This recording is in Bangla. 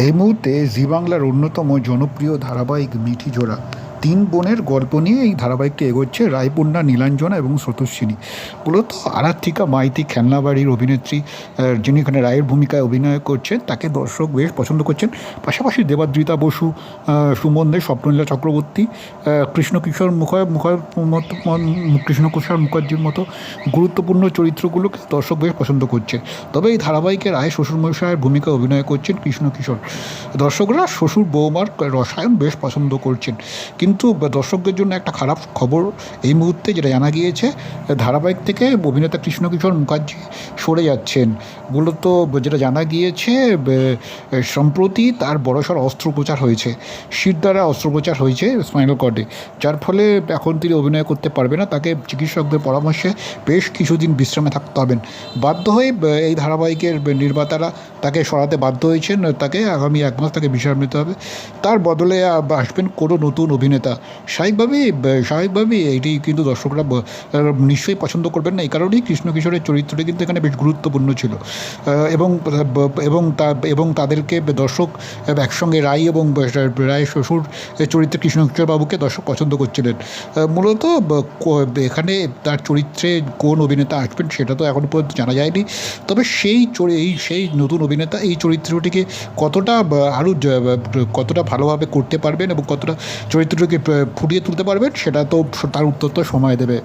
এই মুহূর্তে জি বাংলার অন্যতম জনপ্রিয় ধারাবাহিক মিঠি জোড়া তিন বোনের গল্প নিয়ে এই ধারাবাহিকটি এগোচ্ছে রায়পূর্ণা নীলাঞ্জনা এবং স্রোতস্বিনী মূলত আরাত্রিকা মাইতি খেলনাবাড়ির অভিনেত্রী যিনি এখানে রায়ের ভূমিকায় অভিনয় করছেন তাকে দর্শক বেশ পছন্দ করছেন। পাশাপাশি দেবাদ্রিতা বসু সুমন দে স্বপ্নলীলা চক্রবর্তী আহ, কৃষ্ণ কিশোর মুখয় মুখয় কৃষ্ণ কিশোর মুখার্জির মতো গুরুত্বপূর্ণ চরিত্রগুলোকে দর্শক বেশ পছন্দ করছে। তবে এই ধারাবাহিকে রায় শ্বশুরমশাইয়ের ভূমিকা অভিনয় করছেন কৃষ্ণ কিশোর দর্শকরা শ্বশুর বৌমার রসায়ন বেশ পছন্দ করছেন। কিন্তু দর্শকদের জন্য একটা খারাপ খবর এই মুহূর্তে যেটা জানা গিয়েছে, ধারাবাহিক থেকে অভিনেতা কৃষ্ণ কিশোর মুখার্জি সরে যাচ্ছেন। মূলত যেটা জানা গিয়েছে সম্প্রতি তার বড়সড় অস্ত্রোপচার হয়েছে। শির দ্বারা অস্ত্রোপচার হয়েছে স্পাইনাল কর্ডে। যার ফলে এখন তিনি অভিনয় করতে পারবে না। তাকে চিকিৎসকদের পরামর্শে বেশ কিছুদিন বিশ্রামে থাকতে হবেন। বাধ্য হয়ে এই ধারাবাহিকের নির্মাতারা তাকে সরাতে বাধ্য হয়েছেন। তাকে আগামী এক মাস তাকে বিশ্রাম নিতে হবে। তার বদলে আসবেন কোনো নতুন অভিনেতা। স্বাভাবিকভাবেই ব- স্বাভাবিকভাবেই এটি কিন্তু দর্শকরা নিশ্চয়ই পছন্দ করবেন না। এই কারণেই কৃষ্ণ কিশোরের চরিত্রটি কিন্তু এখানে বেশ গুরুত্বপূর্ণ ছিল। এবং এবং তা, এবং তাদেরকে দর্শক একসঙ্গে রায় এবং রায় শ্বশুর চরিত্রে কৃষ্ণ কিশোর বাবুকে দর্শক পছন্দ করছিলেন। মূলত এখানে তার চরিত্রে কোন অভিনেতা আসবেন সেটা তো এখনও পর্যন্ত জানা যায়নি। তবে সেই এই সেই নতুন অভিনেতা এই চরিত্রটিকে কতটা আরও কতটা ভালোভাবে করতে পারবেন এবং কতটা চরিত্রটিকে প- ফুটিয়ে তুলতে পারবেন সেটা তো তার উত্তর তো সময় দেবে।